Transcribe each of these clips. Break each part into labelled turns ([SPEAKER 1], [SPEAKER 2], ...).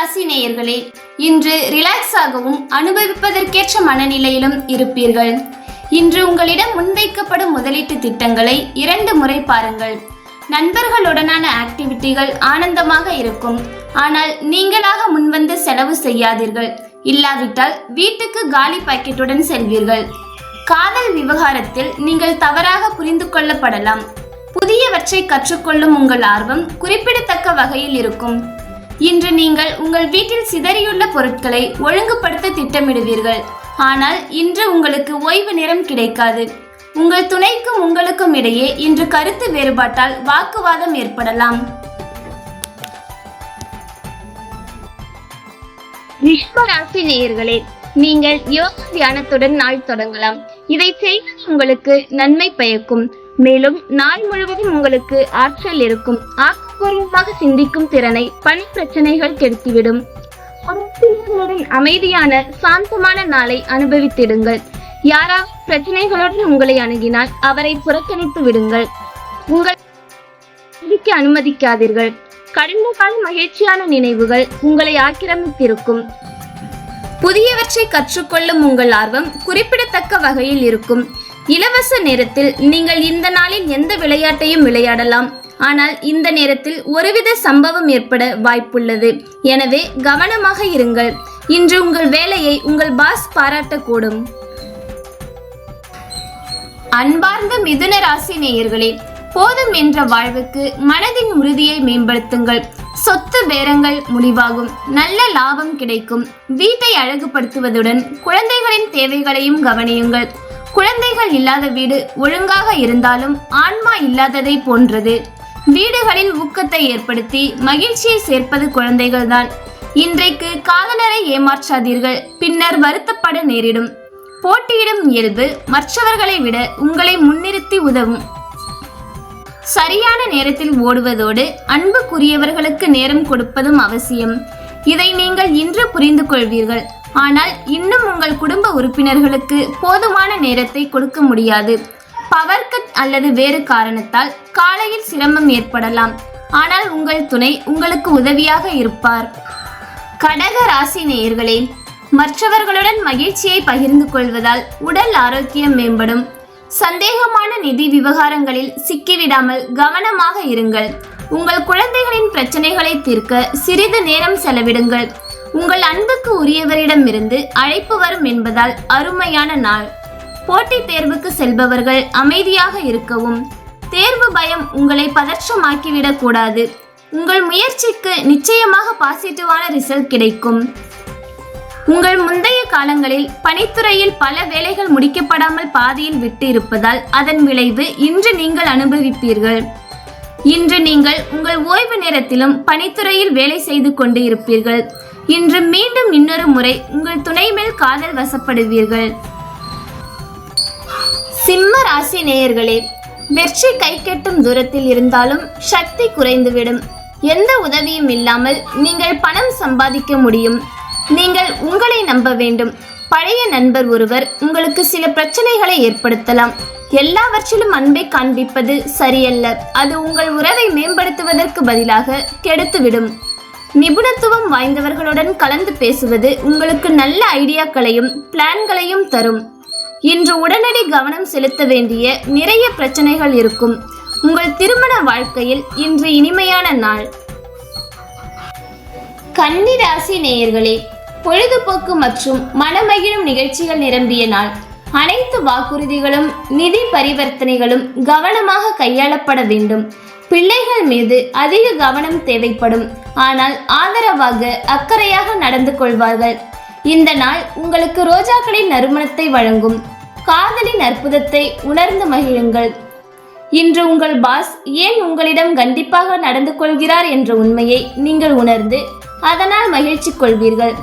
[SPEAKER 1] ராசி நேயர்களே இன்று ரிலாக்ஸ் ஆகவும் அனுபவிப்பதற்கேற்ற மனநிலையிலும் இருப்பீர்கள். இன்று உங்களிடம் முன்வைக்கப்படும் முதலீட்டு திட்டங்களை இரண்டு முறை பாருங்கள். நண்பர்களுடனான ஆக்டிவிட்டிகள் ஆனந்தமாக இருக்கும். ஆனால் நீங்களாக முன்வந்து செலவு செய்யாதீர்கள். இல்லாவிட்டால் வீட்டுக்கு காலி பாக்கெட்டுடன் செல்வீர்கள். காதல் விவகாரத்தில் நீங்கள் தவறாக புரிந்து கொள்ளப்படலாம். புதியவற்றை கற்றுக்கொள்ளும் உங்கள் ஆர்வம் குறிப்பிடத்தக்க வகையில் இருக்கும். இன்று நீங்கள் உங்கள் வீட்டில் சிதறியுள்ள பொருட்களை ஒழுங்குபடுத்த திட்டமிடுவீர்கள். ஆனால் இன்று உங்களுக்கு ஓய்வு நேரம் கிடைக்காது. உங்கள் துணைக்கும் உங்களுக்கும் இடையே இன்று கருத்து வேறுபாட்டால் வாக்குவாதம் ஏற்படலாம். ரிஷ்பராசி நேயர்களே நீங்கள் யோக தியானத்துடன் நாள் தொடங்கலாம். இதை செய்வது உங்களுக்கு நன்மை பயக்கும். மேலும் நாள் முழுவதும் உங்களுக்கு ஆற்றல் இருக்கும். ஆக்கப்பூர்வமாக சிந்திக்கும் திறனை பணி பிரச்சனைகள் கெடுத்துவிடும். குடும்பத்தினருடன் அமைதியான சாந்தமான நாளை அனுபவித்திடுங்கள். யாராவது பிரச்சனைகளுடன் உங்களை அணுகினால் அவரை புறக்கணித்து விடுங்கள். உங்கள் அனுமதிக்காதீர்கள். கடந்த கால மகிழ்ச்சியான நினைவுகள் உங்களை ஆக்கிரமித்திருக்கும். புதியவற்றை கற்றுக்கொள்ளும் உங்கள் ஆர்வம் குறிப்பிடத்தக்க வகையில் இருக்கும். இலவச நேரத்தில் நீங்கள் இந்த நாளில் எந்த விளையாட்டையும் விளையாடலாம். ஆனால் இந்த நேரத்தில் ஒருவித சம்பவம் ஏற்பட வாய்ப்புள்ளது. எனவே கவனமாக இருங்கள். இன்று உங்கள் வேலையை உங்கள் பாஸ் பாராட்டக்கூடும். அன்பார்ந்த மிதுன ராசி நேயர்களே போதும் என்ற வாழ்வுக்கு மனதின் உறுதியை மேம்படுத்துங்கள். சொத்து பேரங்கள் முடிவாகும். நல்ல லாபம் கிடைக்கும். வீட்டை அழகுபடுத்துவதுடன் குழந்தைகளின் தேவைகளையும் கவனியுங்கள். குழந்தைகள் இல்லாத வீடு ஒழுங்காக இருந்தாலும் ஆன்மா இல்லாததை போன்றது. வீடுகளில் ஊக்கத்தை ஏற்படுத்தி மகிழ்ச்சியை சேர்ப்பது குழந்தைகள்தான். இன்றைக்கு காதலரை ஏமாற்றாதீர்கள் பின்னர் வருத்தப்பட நேரிடும். போட்டியிடும் இயல்பு மற்றவர்களை விட உங்களை முன்னிறுத்தி உதவும். சரியான நேரத்தில் ஓடுவதோடு அன்புக்குரியவர்களுக்கு நேரம் கொடுப்பதும் அவசியம். இதை நீங்கள் இன்று புரிந்து கொள்வீர்கள். ஆனால் இன்னும் உங்கள் குடும்ப உறுப்பினர்களுக்கு போதுமான நேரத்தை கொடுக்க முடியாது. பவர் கட் அல்லது வேறு காரணத்தால் காலையில் சிரமம் ஏற்படலாம். ஆனால் உங்கள் துணை உங்களுக்கு உதவியாக இருப்பார். கடக ராசி நேயர்களே மற்றவர்களுடன் மகிழ்ச்சியை பகிர்ந்து கொள்வதால் உடல் ஆரோக்கியம் மேம்படும். சந்தேகமான நிதி விவகாரங்களில் சிக்கிவிடாமல் கவனமாக இருங்கள். உங்கள் குழந்தைகளின் பிரச்சனைகளை தீர்க்க சிறிது நேரம் செலவிடுங்கள். உங்கள் அன்புக்கு உரியவரிடமிருந்து அழைப்பு வரும் என்பதால் அருமையான நாள். போட்டித் தேர்வுக்கு செல்பவர்கள் அமைதியாக இருக்கவும். தேர்வு பயம் உங்களை பதற்றமாக்கிவிடக் கூடாது உங்கள் முயற்சிக்கு நிச்சயமாக பாசிட்டிவான ரிசல்ட் கிடைக்கும். உங்கள் முந்தைய காலங்களில் பணித்துறையில் பல வேலைகள் முடிக்கப்படாமல் பாதியில் விட்டு இருப்பதால் அதன் விளைவு இன்று நீங்கள் அனுபவிப்பீர்கள். இன்று நீங்கள் உங்கள் ஓய்வு நேரத்திலும் பணித்துறையில் வேலை செய்து கொண்டு இருப்பீர்கள் இன்று மீண்டும் இன்னொரு முறை உங்கள் துணை மேல் காதல் வசப்படுவீர்கள். சிம்ம ராசி நேயர்களே வெற்றி கை கெட்டும் தூரத்தில் இருந்தாலும் சக்தி குறைந்துவிடும். எந்த உதவியும் இல்லாமல் நீங்கள் பணம் சம்பாதிக்க முடியும். நீங்கள் உங்களை நம்ப வேண்டும். பழைய நண்பர் ஒருவர் உங்களுக்கு சில பிரச்சனைகளை ஏற்படுத்தலாம். எல்லாவற்றிலும் அன்பை காண்பிப்பது சரியல்ல. அது உங்கள் உறவை மேம்படுத்துவதற்கு பதிலாக கெடுத்துவிடும். நிபுணத்துவம் வாய்ந்தவர்களுடன் கலந்து பேசுவது உங்களுக்கு நல்ல ஐடியாக்களையும் பிளான்களையும் தரும். இன்று உடனடி கவனம் செலுத்த வேண்டிய நிறைய பிரச்சனைகள் இருக்கும். உங்கள் திருமண வாழ்க்கையில் இன்று இனிமையான நாள். கன்னிராசி நேயர்களே பொழுதுபோக்கு மற்றும் மனமகிழும் நிகழ்ச்சிகள் நிரம்பிய நாள். அனைத்து வாக்குறுதிகளும் நிதி பரிவர்த்தனைகளும் கவனமாக கையாளப்பட வேண்டும். பிள்ளைகள் மீது அதிக கவனம் தேவைப்படும். ஆனால் ஆதரவாக அக்கறையாக நடந்து கொள்வார்கள். இந்த நாள் உங்களுக்கு ரோஜாக்களின் நறுமணத்தை வழங்கும். காதலின் அற்புதத்தை உணர்ந்து மகிழுங்கள். இன்று உங்கள் பாஸ் ஏன் உங்களிடம் கண்டிப்பாக நடந்து கொள்கிறார் என்ற உண்மையை நீங்கள் உணர்ந்து அதனால் மகிழ்ச்சி கொள்வீர்கள்.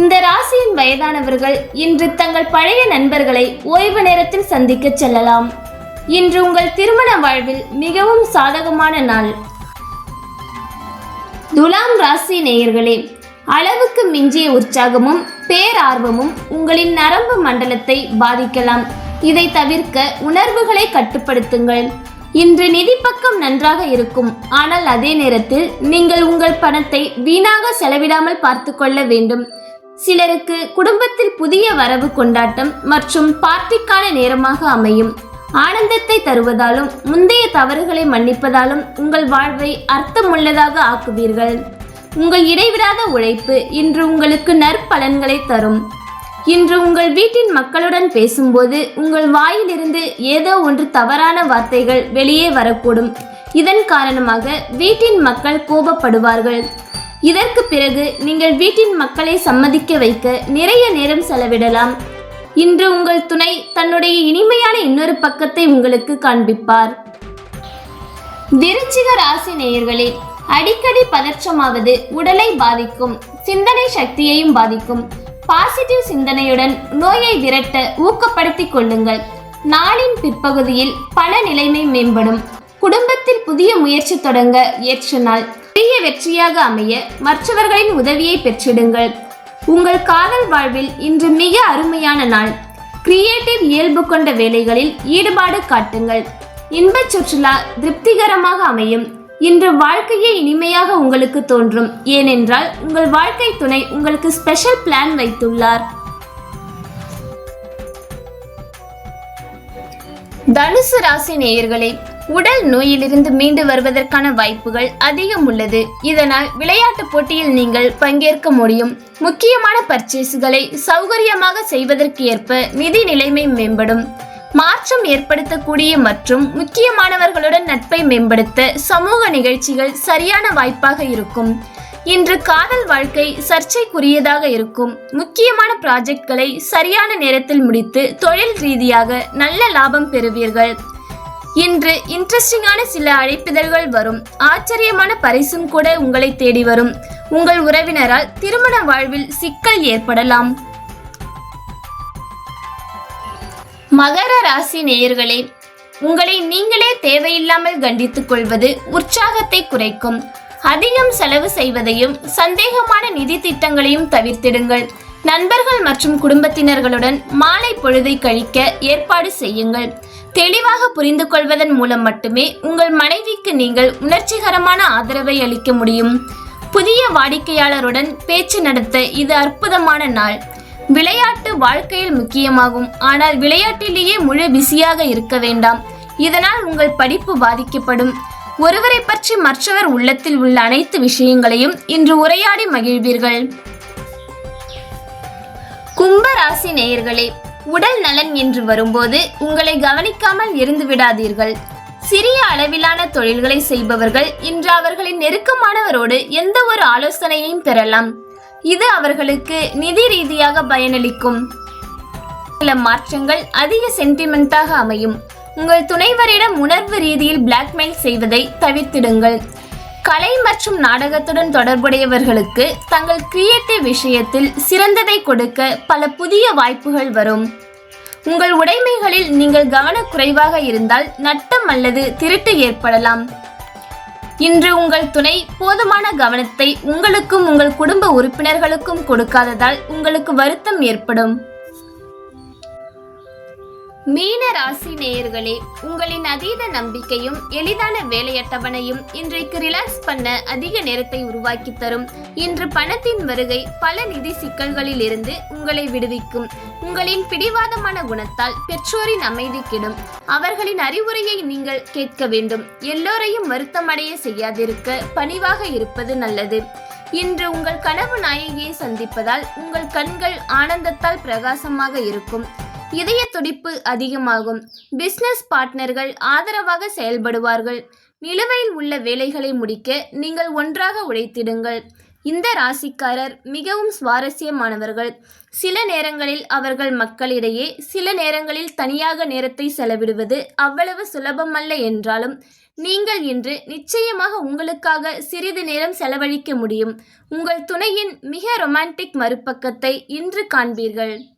[SPEAKER 1] இந்த ராசியின் வயதானவர்கள் இன்று தங்கள் பழைய நண்பர்களை ஓய்வு நேரத்தில் சந்திக்க செல்லலாம். இன்று உங்கள் திருமண வாழ்வில் மிகவும் சாதகமான நாள். துலாம் ராசி நேயர்களே அளவுக்கு மிஞ்சிய உற்சாகமும் பேரார்வமும் உங்களின் நரம்பு மண்டலத்தை பாதிக்கலாம். இதை தவிர்க்க உணர்வுகளை கட்டுப்படுத்துங்கள். இன்று நிதி பக்கம் நன்றாக இருக்கும். ஆனால் அதே நேரத்தில் நீங்கள் உங்கள் பணத்தை வீணாக செலவிடாமல் பார்த்து கொள்ள வேண்டும். சிலருக்கு குடும்பத்தில் புதிய வரவு கொண்டாட்டம் மற்றும் பார்ட்டிக்கான நேரமாக அமையும். ஆனந்தத்தை தருவதாலும் முந்தைய தவறுகளை மன்னிப்பதாலும் உங்கள் வாழ்வை அர்த்தமுள்ளதாக ஆக்குவீர்கள். உங்கள் இடைவிடாத உழைப்பு இன்று உங்களுக்கு நற்பலன்களை தரும். இன்று உங்கள் வீட்டின் மக்களுடன் பேசும்போது உங்கள் வாயிலிருந்து ஏதோ ஒன்று தவறான வார்த்தைகள் வெளியே வரக்கூடும். இதன் காரணமாக வீட்டின் மக்கள் கோபப்படுவார்கள். இதற்கு பிறகு நீங்கள் வீட்டின் மக்களை சம்மதிக்க வைக்க நிறைய நேரம் செலவிடலாம். இன்று உங்கள் துணை தன்னுடைய இனிமையான இன்னொரு பக்கத்தை உங்களுக்கு காண்பிப்பார். விருச்சிக ராசி நேயர்களே அடிக்கடி பதற்றமாவது உடலை பாதிக்கும் சிந்தனை சக்தியையும் பாதிக்கும். பாசிட்டிவ் சிந்தனையுடன் நோயை விரட்ட ஊக்கப்படுத்திக் கொள்ளுங்கள். நாளின் பிற்பகுதியில் பண நிலைமை மேம்படும். குடும்பத்தில் புதிய முயற்சி தொடங்க ஏற்ற நாள். பெரிய வெற்றியாக அமைய மற்றவர்களின் உதவியை பெற்றிடுங்கள். உங்கள் காதல் வாழ்வில் இன்று மிக அருமையான நாள். கிரியேட்டிவ் இயல்பு கொண்ட வேலைகளில் ஈடுபாடு காட்டுங்கள். இன்பச் சுற்றுலா திருப்திகரமாக அமையும். இன்று வாழ்க்கையே இனிமையாக உங்களுக்கு தோன்றும். ஏனென்றால் உங்கள் வாழ்க்கை துணை உங்களுக்கு ஸ்பெஷல் பிளான் வைத்துள்ளார். தனுசு ராசி நேயர்களே உடல் நோயிலிருந்து மீண்டு வருவதற்கான வாய்ப்புகள் அதிகம் உள்ளது. இதனால் விளையாட்டு போட்டியில் நீங்கள் பங்கேற்க முடியும். முக்கியமான பர்ச்சேஸ்களை சௌகரியமாக செய்வதற்கு ஏற்ப நிதி நிலைமை மேம்படும். மாற்றம் ஏற்படுத்தக்கூடிய மற்றும் முக்கியமானவர்களுடன் நட்பை மேம்படுத்த சமூக நிகழ்ச்சிகள் சரியான வாய்ப்பாக இருக்கும். இன்று காதல் வாழ்க்கை சர்ச்சைக்குரியதாக இருக்கும். முக்கியமான ப்ராஜெக்ட்களை சரியான நேரத்தில் முடித்து தொழில் ரீதியாக நல்ல லாபம் பெறுவீர்கள். இன்று இன்ட்ரெஸ்டிங்கான சில அழைப்பிதழ்கள் வரும். ஆச்சரியமான பரிசும் கூட உங்களை தேடி வரும். உங்கள் உறவினரால் திருமண வாழ்வில் சிக்கல் ஏற்படலாம். மகர ராசி நேயர்களே உங்களை நீங்களே தேவையில்லாமல் கண்டித்துக் கொள்வது உற்சாகத்தை குறைக்கும். அதிகம் செலவு செய்வதையும் சந்தேகமான நிதி திட்டங்களையும் தவிர்த்திடுங்கள். நண்பர்கள் மற்றும் குடும்பத்தினர்களுடன் மாலை பொழுதை கழிக்க ஏற்பாடு செய்யுங்கள். தெளிவாக புரிந்து கொள்வதன் மூலம் மட்டுமே உங்கள் மனைவிக்கு நீங்கள் உணர்ச்சிகரமான ஆதரவை அளிக்க முடியும். புதிய வாடிக்கையாளருடன் பேச்சு நடத்த இது அற்புதமான நாள். விளையாட்டு வாழ்க்கையில் முக்கியமாகும். ஆனால் விளையாட்டிலேயே முழு பிஸியாக இருக்க வேண்டாம். இதனால் உங்கள் படிப்பு பாதிக்கப்படும். ஒருவரை பற்றி மற்றவர் உள்ளத்தில் உள்ள அனைத்து விஷயங்களையும் இன்று உரையாடி மகிழ்வீர்கள். கும்ப ராசி நேயர்களே உடல் நலன் என்று வரும்போது உங்களை கவனிக்காமல் இருந்து விடாதீர்கள். சிறிய அளவிலான தொழில்களை செய்பவர்கள் இன்று அவர்களின் நெருக்கமானவரோடு எந்த ஒரு ஆலோசனையையும் பெறலாம். இது அவர்களுக்கு நிதி ரீதியாக பயனளிக்கும். சில மாற்றங்கள் அதிக சென்டிமெண்ட்டாக அமையும். உங்கள் துணைவரிடம் உணர்வு ரீதியில் பிளாக்மெயில் செய்வதை தவிர்த்திடுங்கள். கலை மற்றும் நாடகத்துடன் தொடர்புடையவர்களுக்கு தங்கள் கிரியேட்டிவ் விஷயத்தில் சிறந்ததை கொடுக்க பல புதிய வாய்ப்புகள் வரும். உங்கள் உடைமைகளில் நீங்கள் கவனக்குறைவாக இருந்தால் நட்டம் அல்லது திருட்டு ஏற்படலாம். இன்று உங்கள் துணை போதுமான கவனத்தை உங்களுக்கும் உங்கள் குடும்ப உறுப்பினர்களுக்கும் கொடுக்காததால் உங்களுக்கு வருத்தம் ஏற்படும். மீன ராசி நேயர்களே உங்களின் அதீத நம்பிக்கையும் எளிதான வேலையட்டவணையும் இன்றைக்கு ரிலாக்ஸ் பண்ண அதிக நேரத்தை உருவாக்கி தரும். இன்று பணத்தின் வருகை பல நிதி சிக்கல்களில் இருந்து உங்களை விடுவிக்கும். உங்களின் பிடிவாதமான குணத்தால் பெற்றோரின் அமைதி கெடும். அவர்களின் அறிவுரையை நீங்கள் கேட்க வேண்டும். எல்லோரையும் வருத்தமடைய செய்யாதிருக்க பணிவாக இருப்பது நல்லது. இன்று உங்கள் கனவு நாயகியை சந்திப்பதால் உங்கள் கண்கள் ஆனந்தத்தால் பிரகாசமாக இருக்கும். இதய துடிப்பு அதிகமாகும். பிசினஸ் பார்ட்னர்கள் ஆதரவாக செயல்படுவார்கள். நிலுவையில் உள்ள வேலைகளை முடிக்க நீங்கள் ஒன்றாக உழைத்திடுங்கள். இந்த ராசிக்காரர் மிகவும் சுவாரஸ்யமானவர்கள். சில நேரங்களில் அவர்கள் மக்களிடையே சில நேரங்களில் தனியாக நேரத்தை செலவிடுவது அவ்வளவு சுலபமல்ல என்றாலும் நீங்கள் இன்று நிச்சயமாக உங்களுக்காக சிறிது நேரம் செலவழிக்க முடியும். உங்கள் துணையின் மிக ரொமான்டிக் மறுபக்கத்தை இன்று காண்பீர்கள்.